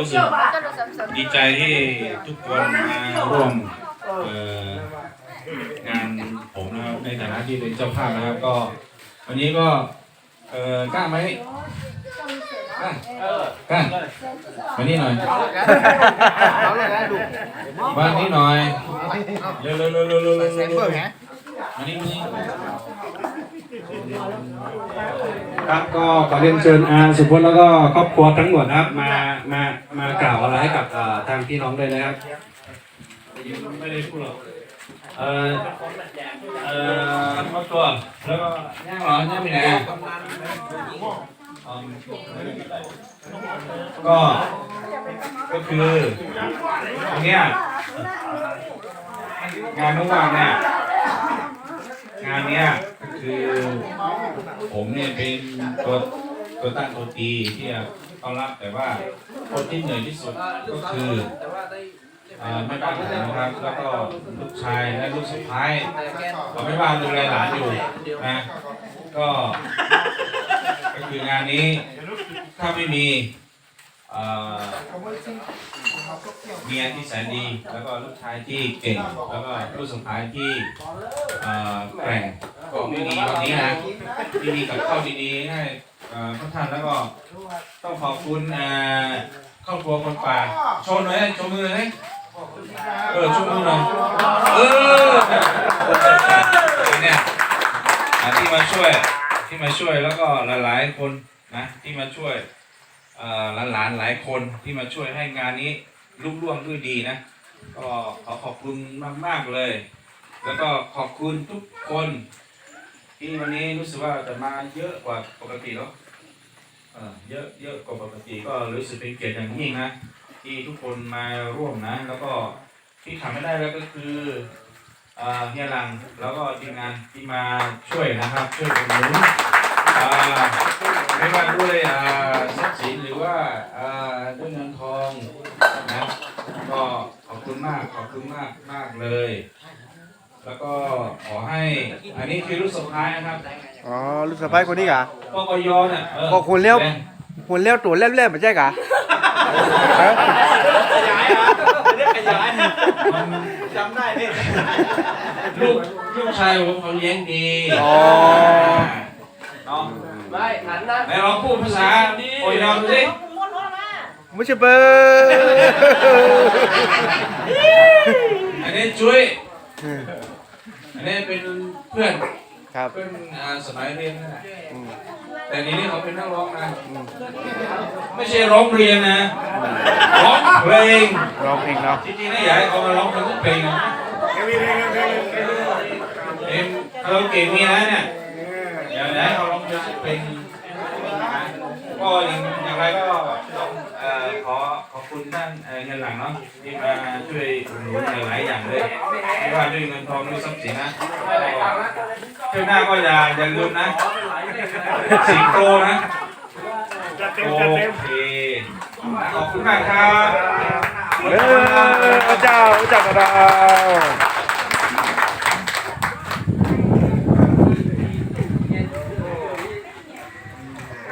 รู้สึกดีใจที่ทุกคนมาร่วมเอ่องานผมนะครับในฐานะที่เป็นเจ้าภาพนะครับ ก็ วันนี้ก็เอ่อกล้าไหมกล้ากล้ามานี่หน่อยมานี่หน่อยเร็วเร็วเร็วเร็วเร็วเร็วเร็วมานี่มานี่ ครับก็ขอเรียนเชิญอาสุพจน์แล้วก็ครอบครัวทั้งหมดนะครับ มามามากล่าวอะไรให้กับเอ่อทางพี่น้องด้วยนะครับ ไม่ได้พูดหรอกเออเอ่อครอบครัวแล้วก็ย่างเหรอย่างไปไหนอะอืมก็ ก็คือตรงเนี้ยงานเมื่อวานเนี่ย งานเนี้ยก็คือผมเนี่ยเป็นตัวตัวตั้งตัวตีที่จะต้อนรับแต่ว่าคนที่เหนื่อยที่สุดก็คือแม่บ้านนะครับแล้วก็ลูกชายและลูกสะพ้ายของแม่บ้านดูแลหลานอยู่นะก็ก็คืองานนี้ถ้าไม่มี เอ่อเมียที่แสนดี แล้วก็ลูกชายที่เก่ง แล้วก็ลูกสะพ้ายที่เอ่อแกร่งก็ไม่มีวันนี้นะที่มีกับข้าวดีๆให้เอ่อทุกท่านแล้วก็ต้องขอบคุณเอ่อครอบครัวคนป่าโชว์หน่อยโชว์มือให้เออโชว์มือหน่อยเออเนี่ยที่มาช่วยที่มาช่วยแล้วก็หลายๆคนนะที่มาช่วย หลานๆหลายคนที่มาช่วยให้งานนี้ลุล่วงด้วยดีนะ ก็ขอขอบคุณมากๆเลย แล้วก็ขอบคุณทุกคนที่วันนี้รู้สึกว่าจะมาเยอะกว่าปกติแล้วเออเยอะเยอะกว่าปกติก็รู้สึกเป็นเกียรติอย่างยิ่งนะที่ทุกคนมาร่วมนะ แล้วก็ที่ทำไม่ได้แล้วก็คือเออเฮียลังแล้วก็ทีมงานที่มาช่วยนะครับ ช่วยอุดหนุนอ่าไม่ว่าด้วยอ่าทรัพย์สินหรือว่าอ่าด้วยเงินทอง นะก็ขอบ คุณมากขอบคุณมากมากเลย แล้วก็ขอให้อันนี้คือรูปสุดท้ายนะครับอ๋อลูกสะพ้ายคนนี้กะปกยเนี่ยเออบอกคุณเลี้ยวแบ่งหุ่นเลี้ยวตัวเล่มๆไม่ใช่กะฮะมันจำได้ดิลูกลูกชายผมเขาเลี้ยงดีอ๋อเนาะไม่หันนะไหนลองพูดภาษาโอยอมดูสิไม่ใช่เบอร์ อันนี้จุ้ยอันนี้เป็นเพื่อนครับเพื่อนอ่าสมัยเรียนนั่นแหละอืมแต่นี้นี่เขาเป็นนักร้องนะ อืมไม่ใช่ร้องเรียนนะ ร้องเพลงร้องเพลงเนาะจริงๆนะอยากให้เขามาร้องเพลงทุกเพลงนะเอ็มเราเก่งมีนะเนี่ยอยากให้เขาร้องเพลงทุกเพลงนะก็อย่างอย่างไรก็ต้องเอ่อ ขอขอบคุณท่านเเงินหลังเนาะที่มาช่วยอุดหนุนหลายอย่างเลยไม่ว่าด้วยเงินทองด้วยทรัพย์สินนะก็เที่ยวหน้าก็อย่าอย่าลืมนะสิงโตนะโอเคขอบคุณมากครับเออเจ้าเจ้ากระดาว